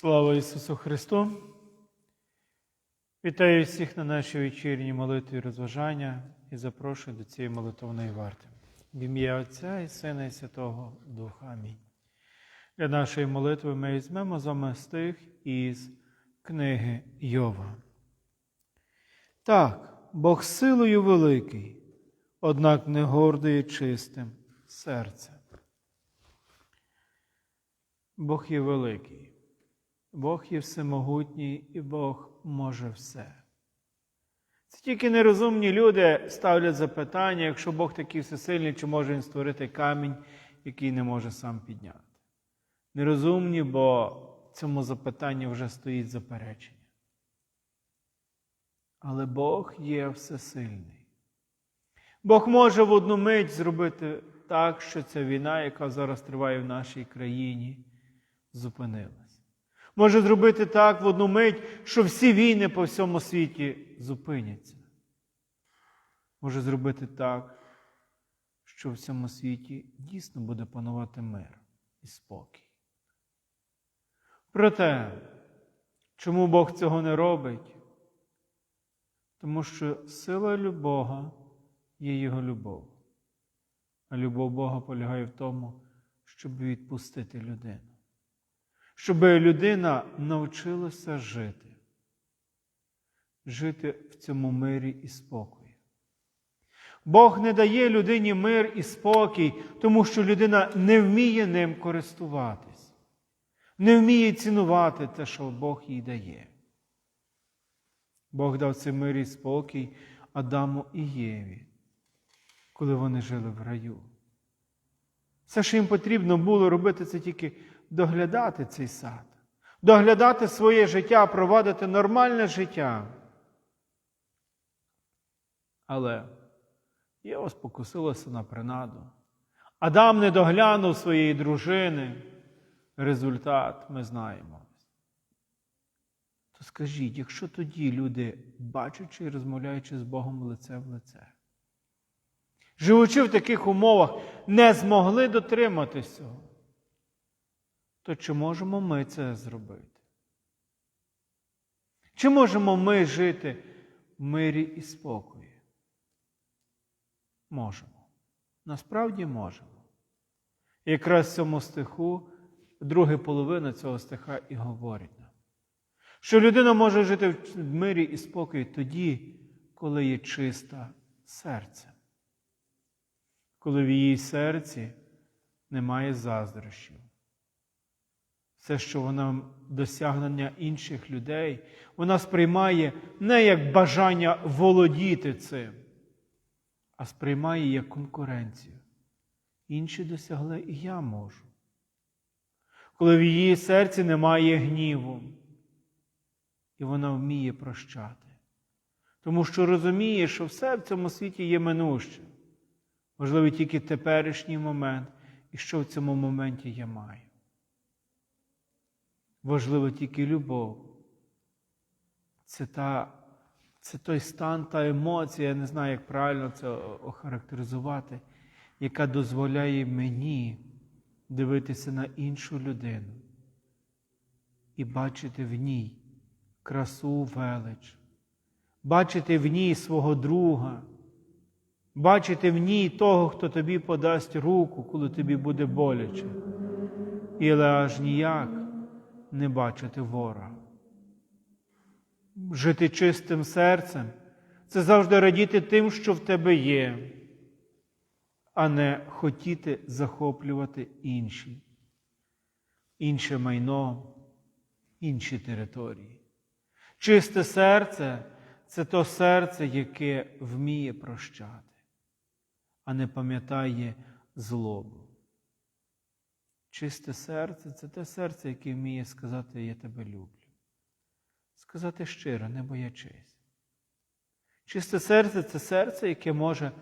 Слава Ісусу Христу! Вітаю всіх на нашій вечірній молитві розважання і запрошую до цієї молитовної варти. В ім'я Отця і Сина і Святого Духа. Амінь. Для нашої молитви ми візьмемо з вами стих із книги Йова. Так, Бог силою великий, однак не гордий і чистим серцем. Бог є великий. Бог є всемогутній і Бог може все. Це тільки нерозумні люди ставлять запитання, якщо Бог такий всесильний, чи може він створити камінь, який не може сам підняти. Нерозумні, бо цьому запитанню вже стоїть заперечення. Але Бог є всесильний. Бог може в одну мить зробити так, що ця війна, яка зараз триває в нашій країні, зупинилась. Може зробити так в одну мить, що всі війни по всьому світі зупиняться. Може зробити так, що в цьому світі дійсно буде панувати мир і спокій. Проте, чому Бог цього не робить? Тому що сила Бога є Його любов. А любов Бога полягає в тому, щоб відпустити людину щоб людина навчилася жити, жити в цьому мирі і спокої. Бог не дає людині мир і спокій, тому що людина не вміє ним користуватись, не вміє цінувати те, що Бог їй дає. Бог дав цей мир і спокій Адаму і Єві, коли вони жили в раю. Все, що їм потрібно було робити, це тільки доглядати цей сад, доглядати своє життя, провадити нормальне життя. Але Єва спокусилася на принаду. Адам не доглянув своєї дружини. Результат ми знаємо. То скажіть, якщо тоді люди, бачачи і розмовляючи з Богом лице в лице, живучи в таких умовах, не змогли дотриматися цього, то чи можемо ми це зробити? Чи можемо ми жити в мирі і спокої? Можемо. Насправді можемо. Якраз в цьому стиху, друга половина цього стиха і говорить нам, що людина може жити в мирі і спокої тоді, коли є чисте серце, коли в її серці немає заздрощів все, що вона досягнення інших людей, вона сприймає не як бажання володіти цим, а сприймає як конкуренцію. Інші досягли і я можу. Коли в її серці немає гніву, і вона вміє прощати. Тому що розуміє, що все в цьому світі є минуще. Можливо, тільки теперішній момент, і що в цьому моменті я маю. Важлива тільки любов. Це та, це той стан, та емоція, я не знаю, як правильно це охарактеризувати, яка дозволяє мені дивитися на іншу людину і бачити в ній красу велич, бачити в ній свого друга, бачити в ній того, хто тобі подасть руку, коли тобі буде боляче. І аж ніяк не бачити ворога. Жити чистим серцем це завжди радіти тим, що в тебе є, а не хотіти захоплювати інші, інше майно, інші території. Чисте серце це то серце, яке вміє прощати, а не пам'ятає злобу. Чисте серце це те серце, яке вміє сказати Я тебе люблю. Сказати щиро, не боячись. Чисте серце це серце, яке може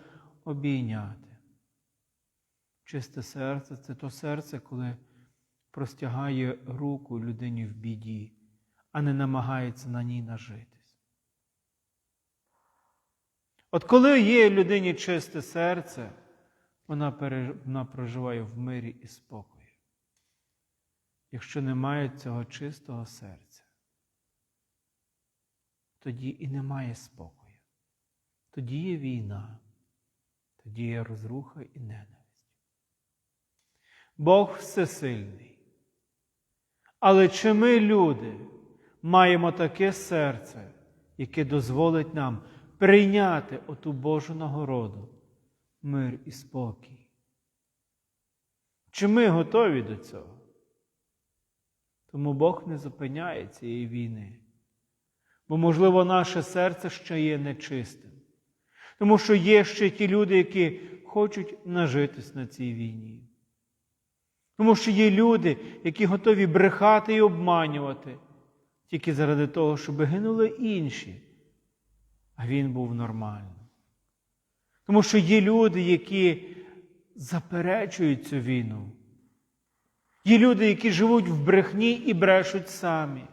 обійняти. Чисте серце це то серце, коли простягає руку людині в біді, а не намагається на ній нажитись. От коли є людині чисте серце, вона, вона проживає в мирі і спокої. Якщо немає цього чистого серця, тоді і немає спокою. Тоді є війна, тоді є розруха і ненависть. Бог всесильний. Але чи ми, люди, маємо таке серце, яке дозволить нам прийняти оту Божу нагороду, мир і спокій? Чи ми готові до цього? Тому Бог не зупиняє цієї війни, бо, можливо, наше серце ще є нечистим. Тому що є ще ті люди, які хочуть нажитись на цій війні. Тому що є люди, які готові брехати і обманювати тільки заради того, щоб гинули інші, а він був нормальним. Тому що є люди, які заперечують цю війну. Є люди, які живуть в брехні і брешуть самі.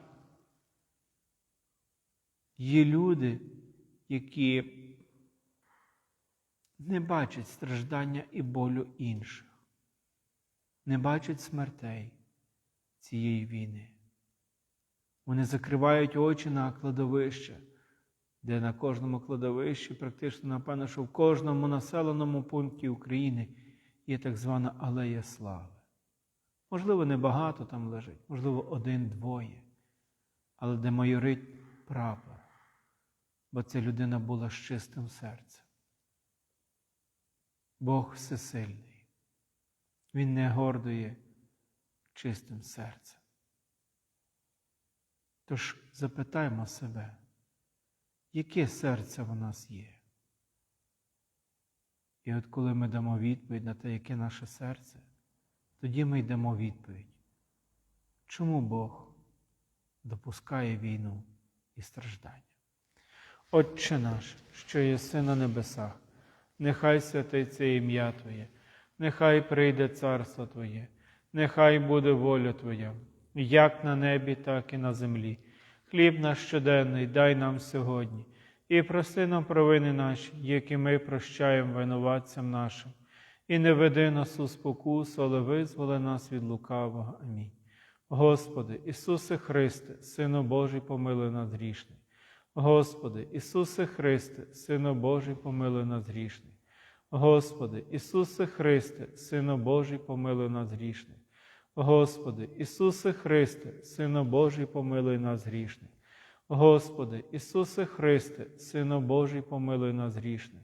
Є люди, які не бачать страждання і болю інших, не бачать смертей цієї війни. Вони закривають очі на кладовище, де на кожному кладовищі, практично, напевно, що в кожному населеному пункті України є так звана Алея Слави. Можливо, небагато там лежить, можливо, один-двоє, але де майорить прапор, бо ця людина була з чистим серцем. Бог всесильний. Він не гордує чистим серцем. Тож запитаймо себе, яке серце в нас є? І от коли ми дамо відповідь на те, яке наше серце, тоді ми йдемо відповідь. Чому Бог допускає війну і страждання? Отче наш, що єси на небесах, нехай святиться ім'я Твоє, нехай прийде царство Твоє, нехай буде воля Твоя, як на небі, так і на землі. Хліб наш щоденний дай нам сьогодні, і прости нам провини наші, які ми прощаємо винуватцям нашим, і не веди нас у спокусу, але визволи нас від лукавого. Амінь. Господи, Ісусе Христе, Сину Божий, помилуй нас грішний. Господи, Ісусе Христе, Сину Божий, помилуй нас грішний. Господи, Ісусе Христе, Сину Божий, помилуй нас грішний. Господи, Ісусе Христе, Сину Божий, помилуй нас грішний. Господи, Ісусе Христе, Сину Божий, помилуй нас грішний.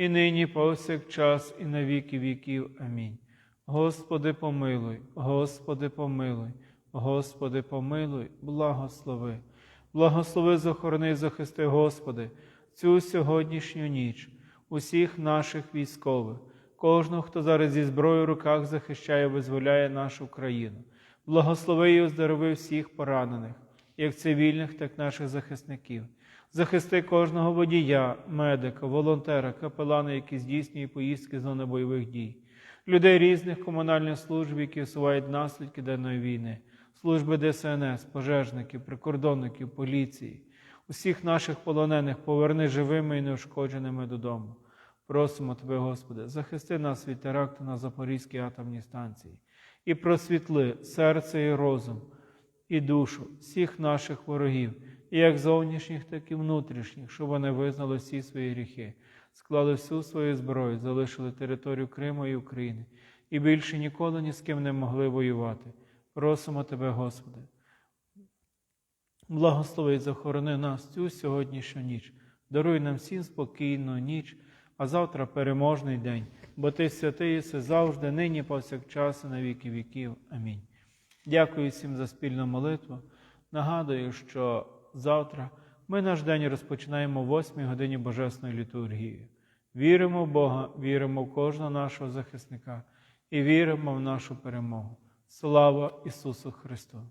і нині, повсякчас, і на віки віків. Амінь. Господи, помилуй, Господи, помилуй, Господи, помилуй, благослови. Благослови, захорони, захисти, Господи, цю сьогоднішню ніч, усіх наших військових, кожного, хто зараз зі зброєю в руках захищає, визволяє нашу країну. Благослови і оздорови всіх поранених, як цивільних, так і наших захисників. Захисти кожного водія, медика, волонтера, капелана, які здійснює поїздки з зони бойових дій, людей різних комунальних служб, які усувають наслідки даної війни, служби ДСНС, пожежників, прикордонників, поліції, усіх наших полонених поверни живими і неушкодженими додому. Просимо Тебе, Господи, захисти нас від теракту на Запорізькій атомній станції. І просвітли серце і розум, і душу всіх наших ворогів, і як зовнішніх, так і внутрішніх, щоб вони визнали всі свої гріхи, склали всю свою зброю, залишили територію Криму і України і більше ніколи ні з ким не могли воювати. Просимо Тебе, Господи. Благослови і захорони нас цю сьогоднішню ніч. Даруй нам всім спокійну ніч, а завтра переможний день, бо Ти святий єси завжди, нині, повсякчас, і на віки віків. Амінь. Дякую всім за спільну молитву. Нагадую, що завтра ми наш день розпочинаємо в 8 годині Божесної літургії. Віримо в Бога, віримо в кожного нашого захисника і віримо в нашу перемогу. Слава Ісусу Христу!